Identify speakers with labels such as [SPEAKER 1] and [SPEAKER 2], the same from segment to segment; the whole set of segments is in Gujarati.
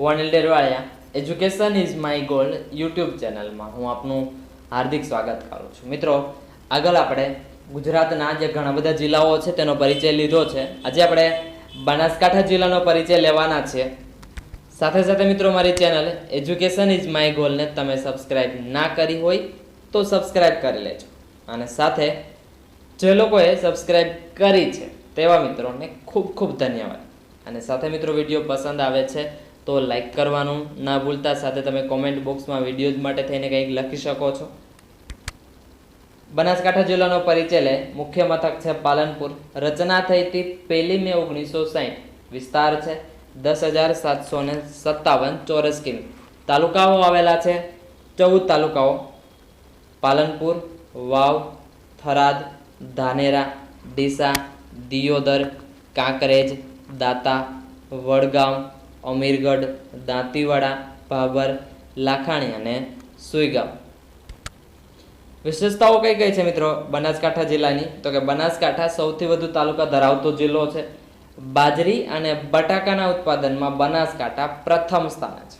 [SPEAKER 1] Vanil Dervaliya education is my goal YouTube ચેનલમાં હું આપનું હાર્દિક સ્વાગત કરું છું. મિત્રો, આગળ આપણે ગુજરાતના જે ઘણા બધા જિલ્લાઓ છે, તેનો પરિચય લીધો છે. આજે આપણે બનાસકાંઠા જિલ્લાનો પરિચય લેવાના છે. સાથે સાથે મિત્રો, મારી ચેનલ એજ્યુકેશન ઇઝ માય ગોલને તમે સબસ્ક્રાઇબ ના કરી હોય તો સબસ્ક્રાઇબ કરી લેજો. અને સાથે જે લોકોએ સબસ્ક્રાઇબ કરી છે, તેવા મિત્રોને ખૂબ ખૂબ ધન્યવાદ. અને સાથે મિત્રો, વીડિયો પસંદ આવે છે તો લાઈક કરવાનું. ના ભૂલતા સાથે તમે કોમેન્ટ બોક્સમાં વિડીયોઝ માટે થઈને કંઈક લખી શકો છો. બનાસકાંઠા જિલ્લાનો પરિચય લે. મુખ્ય મથક છે પાલનપુર. રચના થઈ હતી પહેલી મે ઓગણીસો સાહીઠ વિસ્તાર છે દસ હજાર સાતસો ને સત્તાવન ચોરસ કિમી. તાલુકાઓ આવેલા છે ચૌદ તાલુકાઓ. પાલનપુર, વાવ, થરાદ, ધાનેરા, ડીસા, દિયોદર, કાંકરેજ, દાતા, વડગામ અમીરગઢ, દાંતીવાડા, ભાભર, લાખાણી અને સુઈગામ. વિશેષતાઓ કઈ કઈ છે મિત્રો બનાસકાંઠા જિલ્લાની? તો કે બનાસકાંઠા સૌથી વધુ તાલુકા ધરાવતો જિલ્લો છે. બાજરી અને બટાકાના ઉત્પાદનમાં બનાસકાંઠા પ્રથમ સ્થાને છે.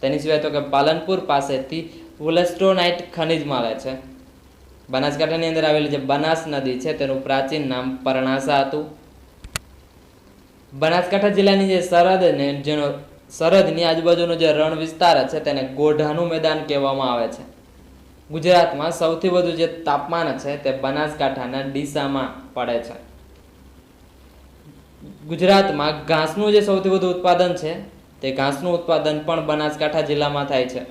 [SPEAKER 1] તેની સિવાય તો કે પાલનપુર પાસેથી વુલેસ્ટ્રોનાઇટ ખનિજ મળે છે. બનાસકાંઠાની અંદર આવેલી જે બનાસ નદી છે તેનું પ્રાચીન નામ પરણાસા હતું. બનાસકાંઠા જિલ્લાની જે સરહદ ને જેનો સરહદની આજુબાજુનો જે રણ વિસ્તાર છે તેને ગોઢાનું મેદાન કહેવામાં આવે છે. ગુજરાતમાં સૌથી વધુ જે તાપમાન છે તે બનાસકાંઠાના ડીસામાં પડે છે. ગુજરાતમાં ઘાસનું જે સૌથી વધુ ઉત્પાદન છે તે ઘાસનું ઉત્પાદન પણ બનાસકાંઠા જિલ્લામાં થાય છે.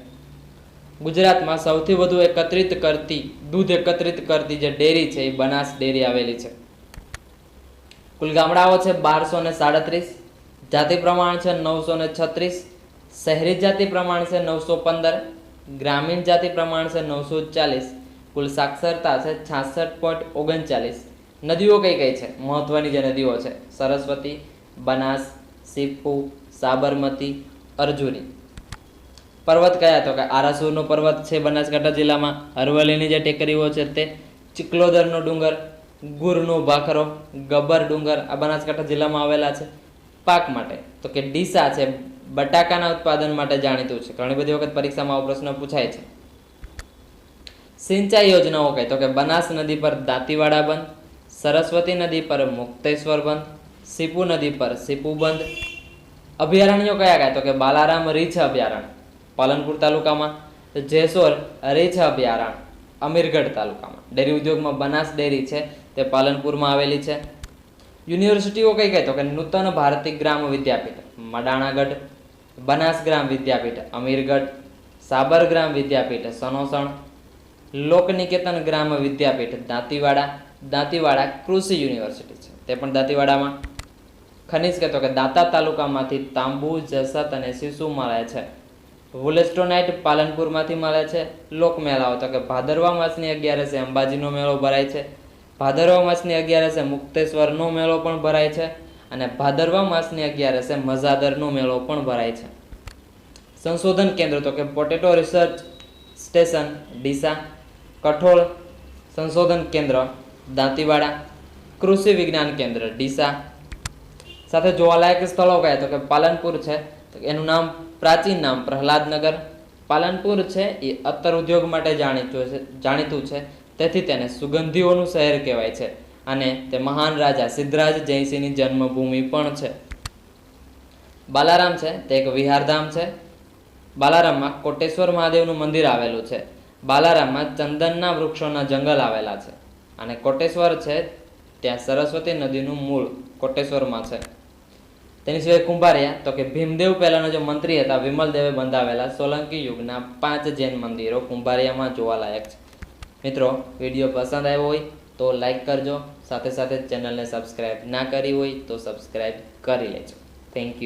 [SPEAKER 1] ગુજરાતમાં સૌથી વધુ એકત્રિત કરતી, દૂધ એકત્રિત કરતી જે ડેરી છે એ બનાસ ડેરી આવેલી છે. કુલ ગામડાઓ છે બારસો ને સાડત્રીસ, જાતિ પ્રમાણ છે નવસો ને છત્રીસ, શહેરી જાતિ પ્રમાણ છે નવસો પંદર, ગ્રામીણ જાતિ પ્રમાણ છે નવસો ચાલીસ, કુલ સાક્ષરતા છે છાસઠ પોઈન્ટ ઓગણચાલીસ. નદીઓ કઈ કઈ છે? મહત્વની જે નદીઓ છે, સરસ્વતી, બનાસ સીપુ સાબરમતી, અર્જુની. પર્વત કયા? તો કે આરાસુરનો પર્વત છે બનાસકાંઠા જિલ્લામાં. અરવલ્લીની જે ટેકરીઓ છે તે ચિકલોદરનો ડુંગર ગુરનો ભાખરો, ગબ્બર ડુંગર આ બનાસકાંઠા જિલ્લામાં આવેલા છે. પાક માટે. તો કે ડીસા છે, બટાકાના ઉત્પાદન માટે જાણીતું છે. ઘણી બધી વખત પરીક્ષામાં આવો પ્રશ્ન પૂછાય છે. સિંચાઈ યોજનાઓ કઈ તો કે બનાસ નદી પર દાંતીવાડા બંધ, સરસ્વતી નદી પર મુક્તેશ્વર બંધ, સીપુ નદી પર સીપુ બંધ. અભયારણ્યો કયા કયા? તો કે બાલારામ રીછ અભયારણ્ય. પાલનપુર તાલુકામાં જેસોર રીછ અભયારણ્ય. અમીરગઢ તાલુકામાં. ડેરી ઉદ્યોગમાં બનાસ ડેરી છે, તે પાલનપુરમાં આવેલી છે. યુનિવર્સિટીઓ કઈ કઈ તો કે નૂતન ભારતી ગ્રામ વિદ્યાપીઠ, મડાણાગઢ, બનાસ ગ્રામ વિદ્યાપીઠ, અમીરગઢ સાબરગ્રામ વિદ્યાપીઠ, સનોસણ, લોકનિકેતન ગ્રામ વિદ્યાપીઠ, દાંતીવાડા દાંતીવાડા કૃષિ યુનિવર્સિટી છે. તે પણ દાંતીવાડામાં. ખનિજ કહેતો કે દાંતા તાલુકામાંથી તાંબુ, જસત અને શિશુ મળે છે. વુલેસ્ટોનાઇટ પાલનપુરમાંથી મળે છે. લોકમેળાઓ, તો કે ભાદરવા માસની અગિયારસે અંબાજીનો મેળો ભરાય છે. ભાદરવા માસની અગિયારસે મુક્તેશ્વરનો મેળો પણ ભરાય છે અને ભાદરવા માસની અગિયારસે મઝાદરનો મેળો પણ ભરાય છે. સંશોધન કેન્દ્ર, તો કે પોટેટો રિસર્ચ સ્ટેશન, ડીસા, કઠોળ સંશોધન કેન્દ્ર, દાંતીવાડા, કૃષિ વિજ્ઞાન કેન્દ્ર, ડીસા. સાથે જોવાલાયક સ્થળો કયા? તો કે પાલનપુર છે. તો એનું નામ પ્રાચીન નામ પ્રહલાદનગર. પાલનપુર છે એ અત્તર ઉદ્યોગ માટે જાણીતું છે જાણીતું છે. તેથી તેને સુગંધીઓનું શહેર કહેવાય છે અને તે મહાન રાજા સિદ્ધરાજ જયસિંહની જન્મભૂમિ પણ છે. બાલારામ છે, તે એક વિહારધામ છે. બાલારામમાં કોટેશ્વર મહાદેવનું મંદિર આવેલું છે. બાલારામમાં ચંદનના વૃક્ષોના જંગલ આવેલા છે અને કોટેશ્વર છે, ત્યાં સરસ્વતી નદીનું મૂળ કોટેશ્વરમાં છે. તેની સિવાય કુંભારિયા, તો કે ભીમદેવ પહેલાનો જે મંત્રી હતા, વિમલદેવે બંધાવેલા સોલંકી યુગના પાંચ જૈન મંદિરો કુંભારિયામાં જોવાલાયક છે. મિત્રો, વીડિયો પસંદ આવ્યો હોય તો લાઈક કરજો, સાથે સાથે ચેનલને સબસ્ક્રાઈબ ના કરી હોય તો સબસ્ક્રાઈબ કરી લેજો. Thank you